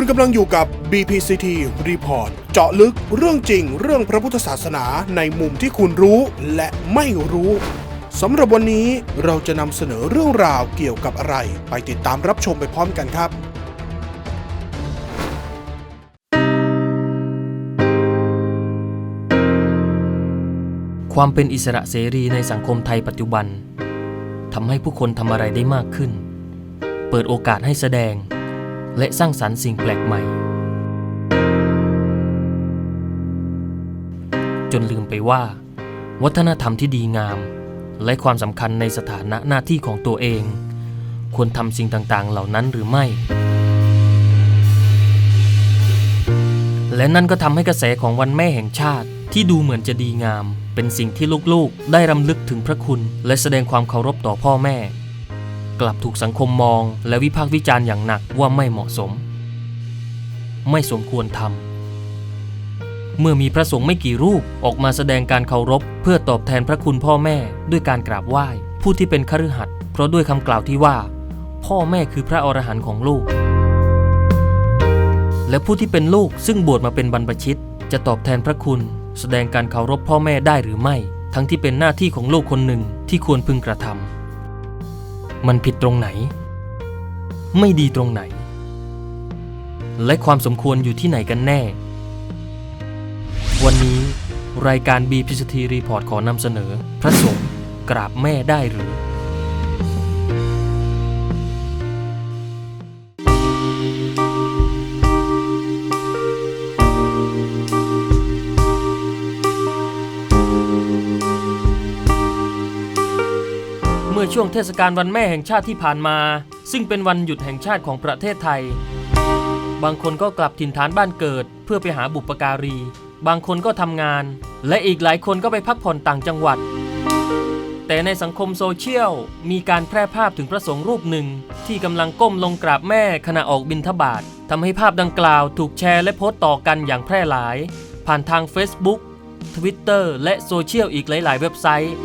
คุณกำลังอยู่กับ BPCT Report เจาะลึกเรื่องจริงเรื่องพระพุทธศาสนาในมุมที่คุณรู้และไม่รู้สำหรับวันนี้เราจะนำเสนอเรื่องราวเกี่ยวกับอะไร ไปติดตามรับชมไปพร้อมกันครับ ความเป็นอิสระเสรีในสังคมไทยปัจจุบันทำให้ผู้คนทำอะไรได้มากขึ้น เปิดโอกาสให้แสดง และสร้างสรรค์สิ่งแปลกใหม่ จนลืมไปว่า วัฒนธรรมที่ดีงาม และความสำคัญในสถานะหน้าที่ของตัวเอง ควรทำสิ่งต่างๆ เหล่านั้นหรือไม่ และนั่นก็ทำให้กระแสของวันแม่แห่งชาติที่ดูเหมือนจะดีงาม เป็นสิ่งที่ลูกๆ ได้รำลึกถึงพระคุณ และแสดงความเคารพต่อพ่อแม่ กลับถูกสังคมมอง และวิพากษ์วิจารณ์อย่างหนักว่าไม่เหมาะสม ไม่สมควรทำเมื่อมีพระสงฆ์ไม่กี่รูปออกมาแสดงการเคารพ เพื่อตอบแทนพระคุณพ่อแม่ด้วยการกราบไหว้ ผู้ที่เป็นคฤหัสถ์เพราะด้วยคำกล่าวที่ว่า พ่อแม่คือพระอรหันต์ของลูก และผู้ที่เป็นลูกซึ่งบวชมาเป็นบรรพชิต จะตอบแทนพระคุณ แสดงการเคารพพ่อแม่ได้หรือไม่ ทั้งที่เป็นหน้าที่ของลูกคนหนึ่งที่ควรพึงกระทำ มันผิดตรงไหน ไม่ดีตรงไหน และความสมควรอยู่ที่ไหนกันแน่ วันนี้รายการ BPCT Report ขอนำเสนอ พระสงฆ์กราบแม่ได้หรือ มื่อช่วงเทศกาลวันแม่แห่งชาติที่ผ่านมา ซึ่งเป็นวันหยุดแห่งชาติของประเทศไทย บางคนก็กลับถิ่นฐานบ้านเกิด เพื่อไปหาบุปการี บางคนก็ทำงาน และอีกหลายคนก็ไปพักผ่อนต่างจังหวัด แต่ในสังคมโซเชียลมีการแพร่ภาพถึงพระสงฆ์รูปหนึ่ง ที่กำลังก้มลงกราบแม่ขณะออกบิณฑบาตทำให้ภาพดังกล่าวถูกแชร์และโพสต์ต่อกันอย่างแพร่หลาย ผ่านทาง Facebook Twitter และโซเชียลอีกหลาย ๆ เว็บไซต์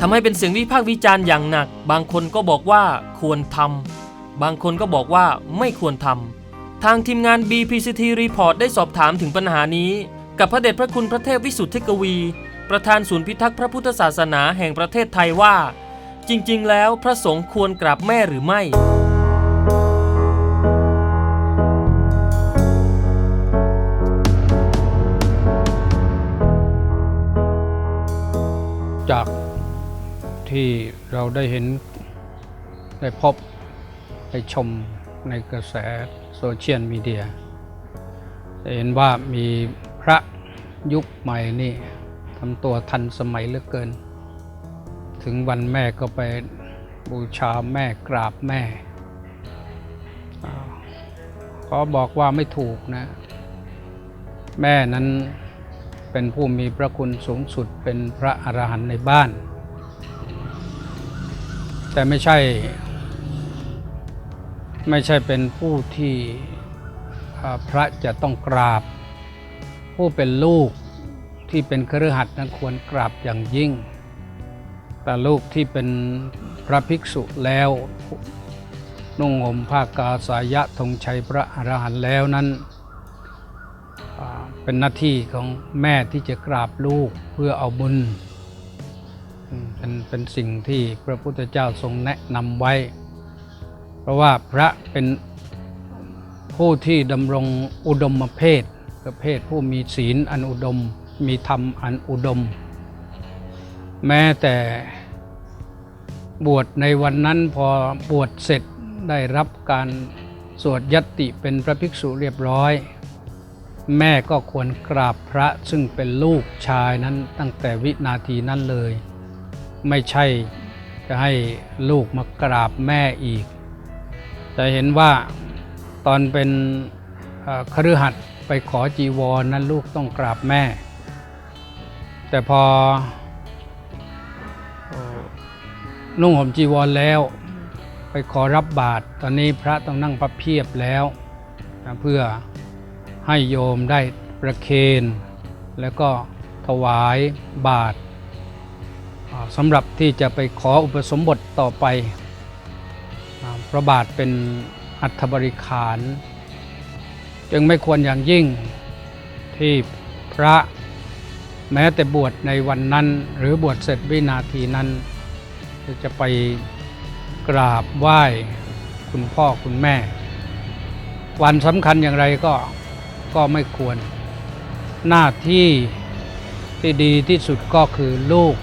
ทำให้เป็นเสียงวิพากษ์วิจารณ์อย่างหนัก บางคนก็บอกว่าควรทำบางคนก็บอกว่าไม่ควรทำทางทีมงาน BPCT Report ได้สอบถามถึงปัญหานี้ กับพระเดชพระคุณพระเทพวิสุทธิกวี ประธานศูนย์พิทักษ์พระพุทธศาสนาแห่งประเทศไทยว่า จริง ๆ แล้วพระสงฆ์ควรกราบแม่หรือไม่จาก ที่เราได้เห็นได้พบได้ชมในกระแสโซเชียลมีเดียเห็นว่ามีพระยุคใหม่นี่ทำตัวทันสมัยเหลือเกิน ถึงวันแม่ก็ไปบูชาแม่กราบแม่อ่าขอบอกว่าไม่ถูกนะ แม่นั้นเป็นผู้มีพระคุณสูงสุดเป็นพระอรหันต์ในบ้าน แต่ไม่ใช่ ไม่ใช่เป็นผู้ที่พระจะต้องกราบ ผู้เป็นลูกที่เป็นครือขัดนั้นควรกราบอย่างยิ่ง แต่ลูกที่เป็นพระภิกษุแล้วนุ่งห่มผ้ากาสายะธงชัยพระอรหันต์แล้วนั้นเป็นหน้าที่ของแม่ที่จะกราบลูกเพื่อเอาบุญ เป็นเป็นสิ่งที่พระพุทธเจ้าทรงแนะนำไว้ เพราะว่าพระเป็นผู้ที่ดำรงอุดมเพศประเภทผู้มีศีลอันอุดม มีธรรมอันอุดม แม้แต่บวชในวันนั้นพอบวชเสร็จได้รับการสวดยติเป็นพระภิกษุเรียบร้อย แม่ก็ควรกราบพระซึ่งเป็นลูกชายนั้นตั้งแต่วินาทีนั้นเลย ไม่ใช่จะให้ลูกมากราบแม่อีก จะเห็นว่าตอนเป็นเอ่อคฤหัสถ์ไปขอจีวรนั้นลูกต้องกราบแม่ แต่พอนุ่งห่มจีวรแล้ว ไปขอรับบาตรตอนนี้พระต้องนั่งพระเพียบแล้วนะเพื่อให้โยมได้ประเคน แล้วก็ถวายบาตร สำหรับที่จะไปขออุปสมบทต่อไปพระบาทเป็นอัฐบริขาร จึงไม่ควรอย่างยิ่งที่พระแม้แต่บวชในวันนั้น หรือบวชเสร็จวินาทีนั้น จะไปกราบไหว้คุณพ่อคุณแม่ วันสำคัญอย่างไรก็ก็ไม่ควร หน้าที่ที่ดีที่สุดก็คือลูก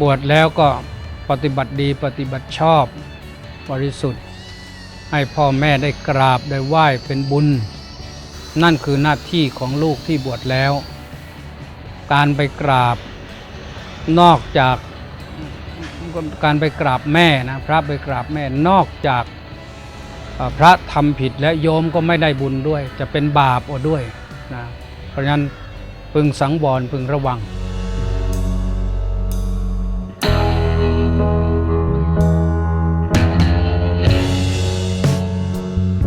บวชแล้วก็ปฏิบัติดีปฏิบัติชอบบริสุทธิ์ ให้พ่อแม่ได้กราบได้ไหว้เป็นบุญ นั่นคือหน้าที่ของลูกที่บวชแล้ว การไปกราบนอกจากการไปกราบแม่นะพระไปกราบแม่นอกจากพระทำผิดและโยมก็ไม่ได้บุญด้วย จะเป็นบาปอด้วยนะเพราะฉะนั้นพึงสังวรพึงระวัง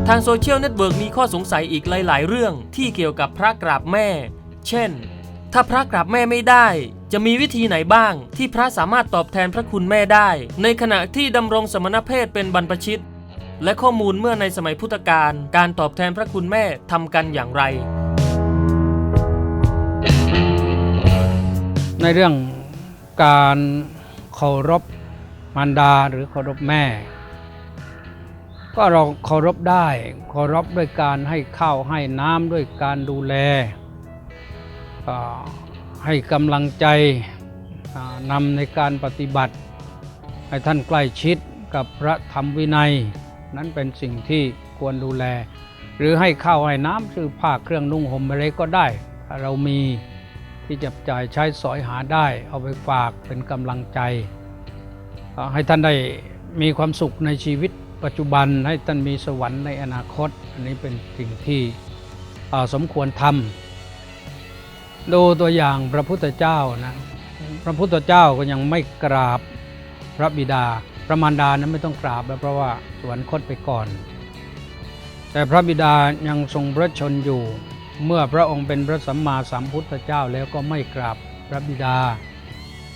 ทางโซเชียลเน็ตเวิร์กมีข้อสงสัยอีกหลาย ๆ เรื่องที่เกี่ยวกับพระกราบแม่ เช่น ถ้าพระกราบแม่ไม่ได้ จะมีวิธีไหนบ้าง ที่พระสามารถตอบแทนพระคุณแม่ได้ ในขณะที่ดำรงสมณเพศเป็นบรรพชิต และข้อมูลเมื่อในสมัยพุทธกาลการตอบแทนพระคุณแม่ทำกันอย่างไร ในเรื่องการเคารพมารดาหรือเคารพแม่ ก็เราเคารพได้เคารพด้วยการให้ข้าวให้น้ำด้วยการดูแลให้กำลังใจอ่านำในการปฏิบัติ ให้ท่านใกล้ชิดกับพระธรรมวินัย นั้นเป็นสิ่งที่ควรดูแล หรือให้ข้าวให้น้ำซื้อผ้าเครื่องนุ่งห่มอะไรก็ได้ถ้าเรามีที่จับจ่ายใช้สอยหาได้ เอาไปฝากเป็นกำลังใจ ให้ท่านได้มีความสุขในชีวิต ปัจจุบันให้ท่านมีสวรรค์ในอนาคต อันนี้เป็นสิ่งที่สมควรทำดูตัวอย่างพระพุทธเจ้านะพระพุทธเจ้าก็ยังไม่กราบพระบิดาพระมารดานั้นไม่ต้องกราบแล้วเพราะว่าสวรรคตไปก่อน แต่พระบิดายังทรงพระชนอยู่ เมื่อพระองค์เป็นพระสัมมาสัมพุทธเจ้าแล้วก็ไม่กราบพระบิดา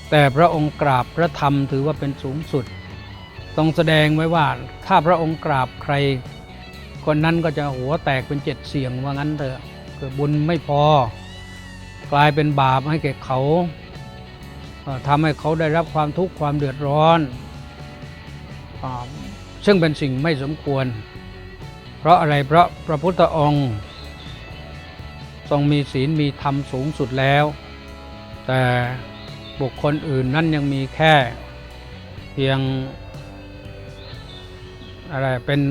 แต่พระองค์กราบพระธรรมถือว่าเป็นสูงสุด ต้องแสดงไว้ว่าถ้าพระองค์กราบใคร คนนั้นก็จะหัวแตกเป็นเจ็ดเสียงว่างั้นเถอะคือบุญไม่พอ กลายเป็นบาปให้แก่เขาทำให้เขาได้รับความทุกข์ความเดือดร้อนอซึ่งเป็นสิ่งไม่สมควร เพราะอะไรเพราะพระพุทธองค์ ทรงมีศีลมีธรรมสูงสุดแล้ว แต่บุคคลอื่นนั้นยังมีแค่เพียง อะไรเป็น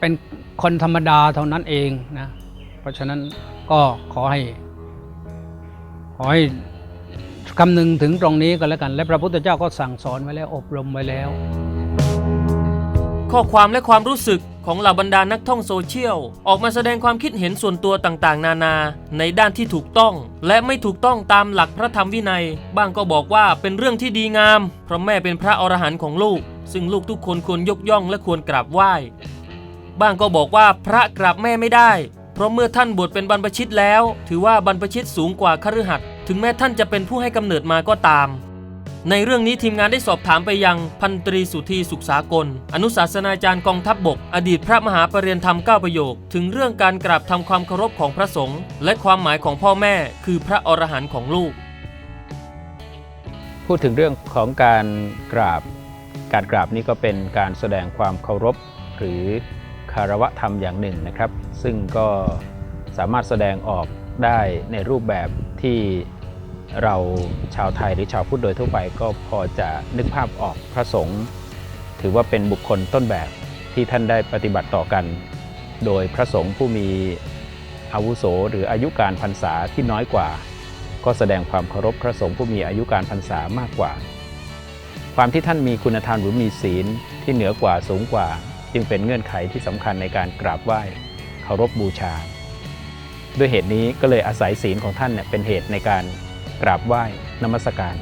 เป็นคนธรรมดาเท่านั้นเองนะ เพราะฉะนั้นก็ขอให้ ขอให้คำนึงถึงตรงนี้ก็แล้วกัน และพระพุทธเจ้าก็สั่งสอนไว้แล้วอบรมไว้แล้ว ข้อความและความรู้สึกของเหล่าบรรดานักท่องโซเชียล ออกมาแสดงความคิดเห็นส่วนตัวต่างๆ นานา ในด้านที่ถูกต้อง และไม่ถูกต้องตามหลักพระธรรมวินัย บ้างก็บอกว่าเป็นเรื่องที่ดีงาม เพราะแม่เป็นพระอรหันต์ของลูก ซึ่งลูกทุกคนควรยกย่องและควรกราบไหว้ บ้างก็บอกว่าพระกราบแม่ไม่ได้ เพราะเมื่อท่านบวชเป็นบรรพชิตแล้ว ถือว่าบรรพชิตสูงกว่าคฤหัสถ์ถึงแม้ท่านจะเป็นผู้ให้กำเนิดมาก็ตาม ในเรื่องนี้ทีมงานได้สอบถามไปยังพันตรีสุธีสุขสากล อนุศาสนาจารย์กองทัพบบก อดีตพระมหาปรริยนธรรมเก้าประโยค ถึงเรื่องการกราบทำความเคารพของพระสงฆ์และความหมายของพ่อแม่ คือพระอรหันต์ของลูก พูดถึงเรื่องของการกราบ การกราบนี่ก็เป็นการแสดงความเคารพ หรือคารวะธรรมอย่างหนึ่งนะครับ ซึ่งก็สามารถแสดงออกได้ในรูปแบบที่ เราชาวไทยหรือชาวพุทธโดยทั่วไปก็พอจะนึกภาพออกพระสงฆ์ถือว่าเป็นบุคคลต้นแบบที่ท่านได้ปฏิบัติต่อกัน โดยพระสงฆ์ผู้มีอาวุโสหรืออายุการพรรษาที่น้อยกว่า ก็แสดงความเคารพพระสงฆ์ผู้มีอายุการพรรษามากกว่า ความที่ท่านมีคุณธรรมหรือมีศีลที่เหนือกว่าสูงกว่า จึงเป็นเงื่อนไขที่สำคัญในการกราบไหว้เคารพบูชา ด้วยเหตุนี้ก็เลยอาศัยศีลของท่านเนี่ยเป็นเหตุในการ กราบไหว้นมัสการ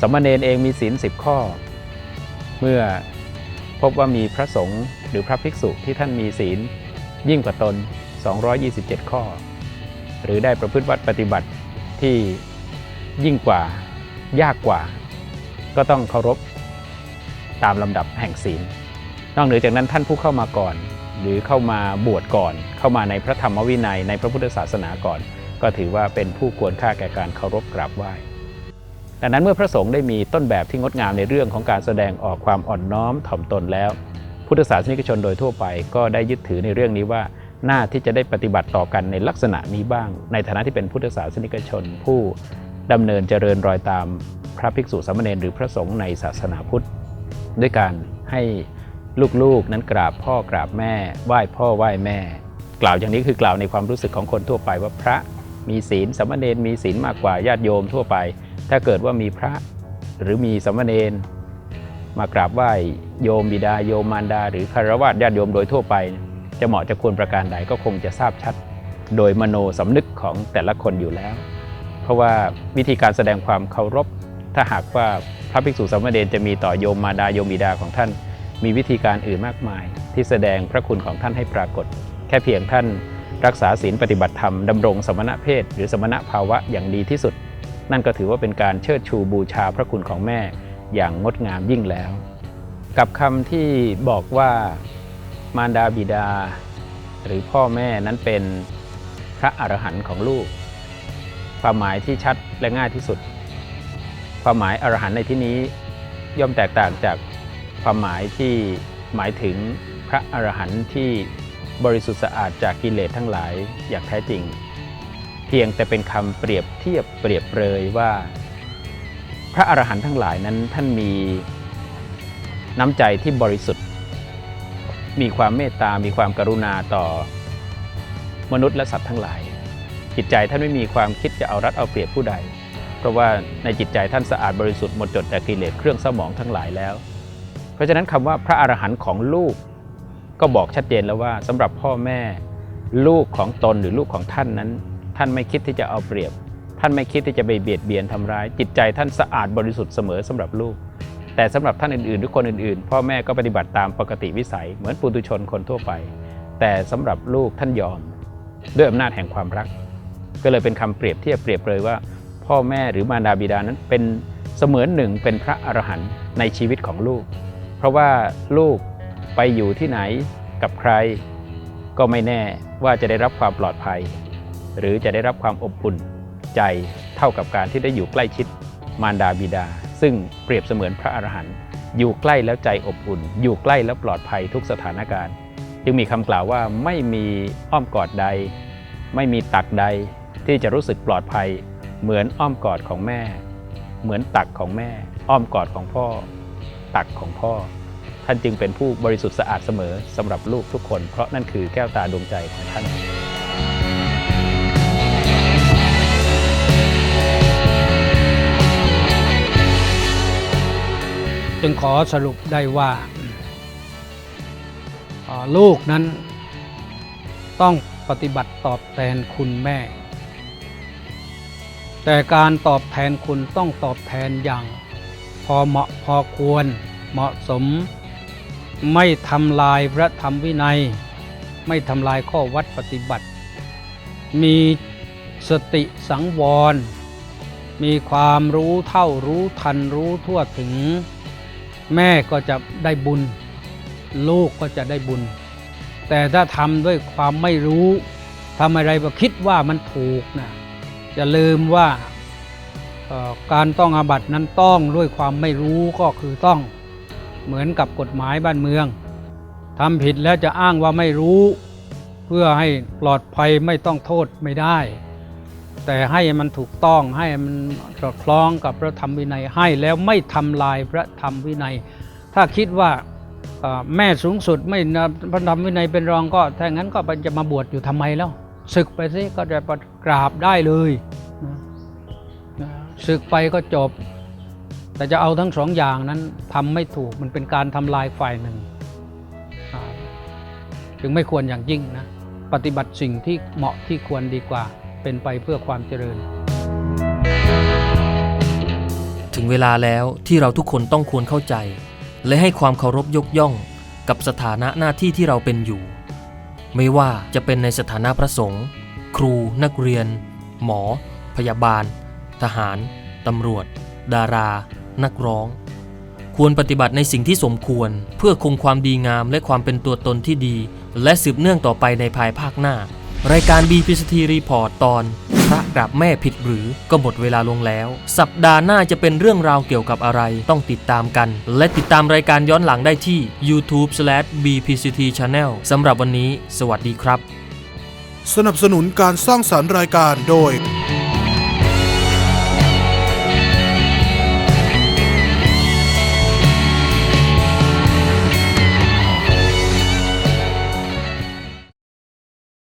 สามเณรเองมีศีลสิบข้อ เมื่อพบว่ามีพระสงฆ์หรือพระภิกษุที่ท่านมีศีล ยิ่งกว่าตน 227 ข้อ หรือได้ประพฤติวัดปฏิบัติที่ยิ่งกว่ายากกว่า ก็ต้องเคารพตามลำดับแห่งศีล นอกเหนือจากนั้นท่านผู้เข้ามาก่อน หรือเข้ามาบวชก่อน เข้ามาในพระธรรมวินัยในพระพุทธศาสนาก่อน ก็ถือว่าเป็นผู้ควรค่าแก่การเคารพกราบไหว้ดังนั้นเมื่อพระสงฆ์ได้มีต้นแบบที่งดงามในเรื่องของการแสดงออกความอ่อนน้อมถ่อมตนแล้ว พุทธศาสนิกชนโดยทั่วไป ก็ได้ยึดถือในเรื่องนี้ว่าหน้าที่จะได้ปฏิบัติต่อกันในลักษณะนี้บ้าง ในฐานะที่เป็นพุทธศาสนิกชน ผู้ดำเนินเจริญรอยตามพระภิกษุสามเณรหรือพระสงฆ์ในศาสนาพุทธ ด้วยการให้ลูกๆนั้นกราบพ่อกราบแม่ ไหว้พ่อไหว้แม่ กล่าวอย่างนี้คือกล่าวในความรู้สึกของคนทั่วไปว่าพระ มีศีลสามเณรมีศีลมากกว่าญาติโยมทั่วไป ถ้าเกิดว่ามีพระหรือมีสามเณรมากราบไหว้โยมบิดาโยมมารดา หรือคารวะญาติโยมโดยทั่วไป จะเหมาะจะควรประการใดก็คงจะทราบชัด โดยมโนสำนึกของแต่ละคนอยู่แล้ว เพราะว่าวิธีการแสดงความเคารพ ถ้าหากว่าพระภิกษุสามเณรจะมีต่อโยมมารดาโยมบิดาของท่าน มีวิธีการอื่นมากมาย ที่แสดงพระคุณของท่านให้ปรากฏ แค่เพียงท่าน รักษาศีลปฏิบัติธรรมดำรงสมณเพศ หรือสมณภาวะอย่างดีที่สุด นั่นก็ถือว่าเป็นการเชิดชูบูชาพระคุณของแม่อย่างงดงามยิ่งแล้ว กับคำที่บอกว่ามารดาบิดา หรือพ่อแม่นั้นเป็นพระอรหันต์ของลูก ความหมายที่ชัดและง่ายที่สุด ความหมายอรหันต์ในที่นี้ย่อมแตกต่างจากความหมายที่หมายถึงพระอรหันต์ที่ บริสุทธิ์สะอาดจากกิเลสทั้งหลายอย่างแท้จริง เพียงแต่เป็นคำเปรียบเทียบเปรียบเปรยว่า พระอรหันต์ทั้งหลายนั้นท่านมีน้ำใจที่บริสุทธิ์ มีความเมตตา มีความกรุณาต่อมนุษย์และสัตว์ทั้งหลาย จิตใจท่านไม่มีความคิดจะเอารัดเอาเปรียบผู้ใด เพราะว่าในจิตใจท่านสะอาดบริสุทธิ์หมดจดจากกิเลสเครื่องเศร้าหมองทั้งหลายแล้ว เพราะฉะนั้นคำว่าพระอรหันต์ของลูก ก็บอกชัดเจนแล้วว่าสำหรับพ่อแม่ลูกของตนหรือลูกของท่านนั้น ท่านไม่คิดที่จะเอาเปรียบ ท่านไม่คิดที่จะไปเบียดเบียนทำร้าย จิตใจท่านสะอาดบริสุทธิ์เสมอสำหรับลูก แต่สำหรับท่านอื่นๆหรือคนอื่นๆ พ่อแม่ก็ปฏิบัติตามปกติวิสัย เหมือนปุถุชนคนทั่วไป แต่สำหรับลูกท่านยอม ด้วยอำนาจแห่งความรัก ก็เลยเป็นคำเปรียบเทียบเปรียบเลยว่า พ่อแม่หรือมารดาบิดานั้นเป็นเสมือนหนึ่งเป็นพระอรหันต์ในชีวิตของลูก เพราะว่าลูก ไปอยู่ที่ไหนกับใคร ก็ไม่แน่ว่าจะได้รับความปลอดภัย หรือจะได้รับความอบอุ่นใจเท่ากับการที่ได้อยู่ใกล้ชิดมารดาบิดา ซึ่งเปรียบเสมือนพระอรหันต์อยู่ใกล้แล้วใจอบอุ่น อยู่ใกล้แล้วปลอดภัยทุกสถานการณ์ จึงมีคำกล่าวว่าไม่มีอ้อมกอดใด ไม่มีตักใดที่จะรู้สึกปลอดภัย เหมือนอ้อมกอดของแม่ เหมือนตักของแม่ อ้อมกอดของพ่อ ตักของพ่อ ท่านจึงเป็นผู้บริสุทธิ์สะอาดเสมอสำหรับลูกทุกคน เพราะนั่นคือแก้วตาดวงใจของท่านจึงขอสรุปได้ว่า ลูกนั้นต้องปฏิบัติตอบแทนคุณแม่ แต่การตอบแทนคุณต้องตอบแทนอย่าง พอเหมาะพอควรเหมาะสม ไม่ทำลายพระธรรมวินัย ไม่ทำลายข้อวัดปฏิบัติ มีสติสังวร มีความรู้เท่ารู้ทันรู้ทั่วถึง แม่ก็จะได้บุญ ลูกก็จะได้บุญ แต่ถ้าทำด้วยความไม่รู้ทำอะไรก็คิดว่ามันถูกนะอย่าลืมว่าการต้องอาบัตินั้นต้องด้วยความไม่รู้ก็คือต้อง เหมือนกับกฎหมายบ้านเมืองทำผิดแล้วจะอ้างว่าไม่รู้ เพื่อให้ปลอดภัยไม่ต้องโทษไม่ได้ แต่ให้มันถูกต้องให้มันสอดคล้องกับพระธรรมวินัยให้แล้วไม่ทำลายพระธรรมวินัย ถ้าคิดว่าแม่สูงสุดไม่พระธรรมวินัยเป็นรองก็ถ้างั้นก็จะมาบวชอยู่ทำไมแล้วศึกไปสิก็จะกราบได้เลยศึกไปก็จบ แต่จะเอาทั้งสองอย่างนั้นทำไม่ถูกมันเป็นการทำลายฝ่ายหนึ่ง จึงไม่ควรอย่างยิ่งนะ ปฏิบัติสิ่งที่เหมาะที่ควรดีกว่า เป็นไปเพื่อความเจริญ ถึงเวลาแล้วที่เราทุกคนต้องควรเข้าใจ และให้ความเคารพยกย่อง กับสถานะหน้าที่ที่เราเป็นอยู่ ไม่ว่าจะเป็นในสถานะพระสงฆ์ครูนักเรียน หมอ พยาบาล ทหาร ตำรวจ ดารา นักร้อง ควรปฏิบัติในสิ่งที่สมควร เพื่อคงความดีงามและความเป็นตัวตนที่ดี และสืบเนื่องต่อไปในภายภาคหน้า รายการ BPCT Report ตอน พระกราบแม่ผิดหรือก็หมดเวลาลงแล้ว สัปดาห์หน้าจะเป็นเรื่องราวเกี่ยวกับอะไรต้องติดตามกัน และติดตามรายการย้อนหลังได้ที่ YouTube/BPCT Channel สำหรับวันนี้ สวัสดีครับ สนับสนุนการสร้างสารรค์รายการโดย